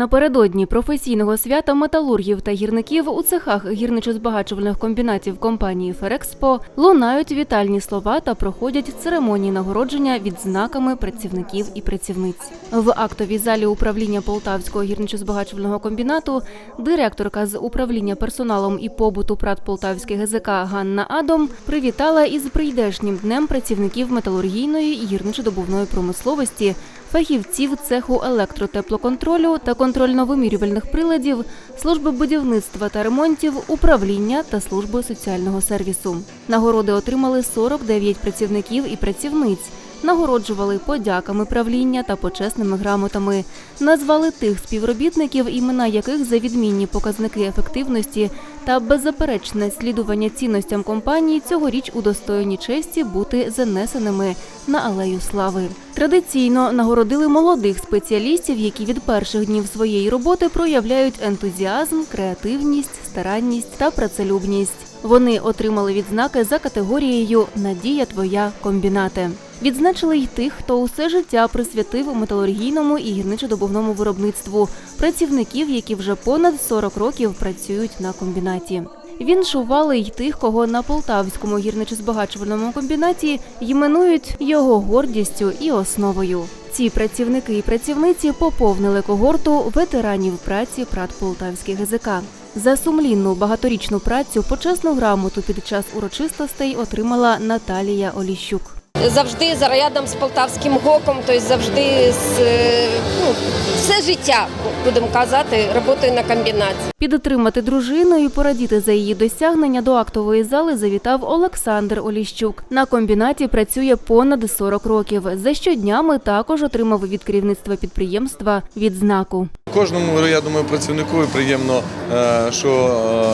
Напередодні професійного свята металургів та гірників у цехах гірничо-збагачувальних комбінатів компанії Ферекспо лунають вітальні слова та проходять церемонії нагородження відзнаками працівників і працівниць. В актовій залі управління Полтавського гірничо-збагачувального комбінату директорка з управління персоналом і побуту ПРАТ Полтавський ГЗК Ганна Адом привітала із прийдешнім днем працівників металургійної і гірничо-добувної промисловості фахівців цеху електротеплоконтролю та контрольно-вимірювальних приладів, служби будівництва та ремонтів, управління та служби соціального сервісу. Нагороди отримали 49 працівників і працівниць. Нагороджували подяками правління та почесними грамотами. Назвали тих співробітників, імена яких за відмінні показники ефективності та беззаперечне слідування цінностям компанії цьогоріч удостоєні честі бути занесеними на алею слави. Традиційно нагородили молодих спеціалістів, які від перших днів своєї роботи проявляють ентузіазм, креативність, старанність та працелюбність. Вони отримали відзнаки за категорією Надія твоя комбінате. Відзначили й тих, хто усе життя присвятив металургійному і гірничодобувному виробництву, працівників, які вже понад 40 років працюють на комбінаті. Віншували й тих, кого на полтавському гірничо-збагачувальному комбінаті іменують його гордістю і основою. Ці працівники і працівниці поповнили когорту ветеранів праці ПРАТ Полтавський ГЗК. За сумлінну багаторічну працю почесну грамоту під час урочистостей отримала Наталія Оліщук. Завжди за рядом з полтавським гоком, тобто завжди з е, ну, все життя, будемо казати, роботою на комбінаті. Підтримати дружину і порадіти за її досягнення до актової зали завітав Олександр Оліщук. На комбінаті працює понад 40 років. За щоднями також отримав від керівництва підприємства відзнаку. Кожному, я думаю, працівнику приємно, е, що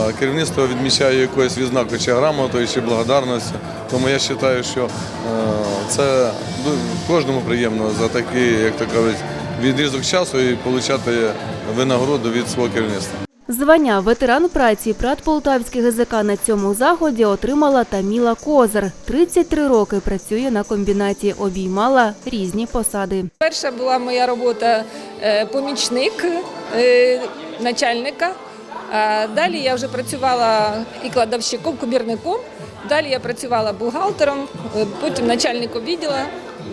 е, керівництво відмічає якоюсь відзнакою чи грамотою, чи благодарністю. Тому я вважаю, що е, це кожному приємно за такий, як то кажуть, відрізок часу і отримати винагороду від свого керівництва. Звання ветеран праці ПРАТ Полтавський ГЗК на цьому заході отримала Таміла Козар. 33 роки працює на комбінаті, обіймала різні посади. Перша була моя робота помічник е, начальника. Далі я вже працювала і кладовщиком, кубірником. Далі я працювала бухгалтером, е, потім начальником відділу.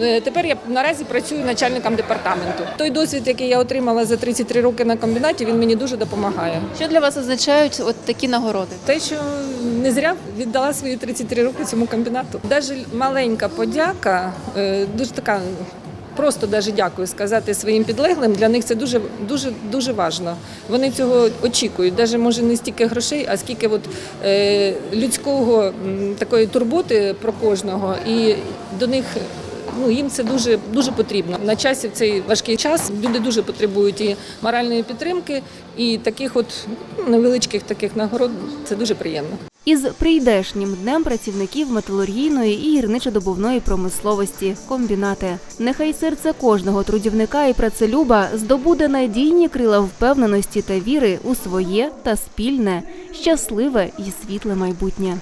Е, Тепер я наразі працюю начальником департаменту. Той досвід, який я отримала за 33 роки на комбінаті, він мені дуже допомагає. Що для вас означають от такі нагороди? Те, що не зря віддала свої 33 роки цьому комбінату. Навіть маленька подяка, е, дуже така. Просто даже дякую сказати своїм підлеглим. Для них це дуже дуже дуже важливо. Вони цього очікують. Навіть може не стільки грошей, а скільки от, е, людського такої турботи про кожного. І до них ну їм це дуже дуже потрібно. На часі в цей важкий час люди дуже потребують і моральної підтримки, і таких от ну, невеличких таких нагород це дуже приємно. Із прийдешнім днем працівників металургійної і гірничодобувної промисловості комбінати. Нехай серце кожного трудівника і працелюба здобуде надійні крила впевненості та віри у своє та спільне, щасливе і світле майбутнє.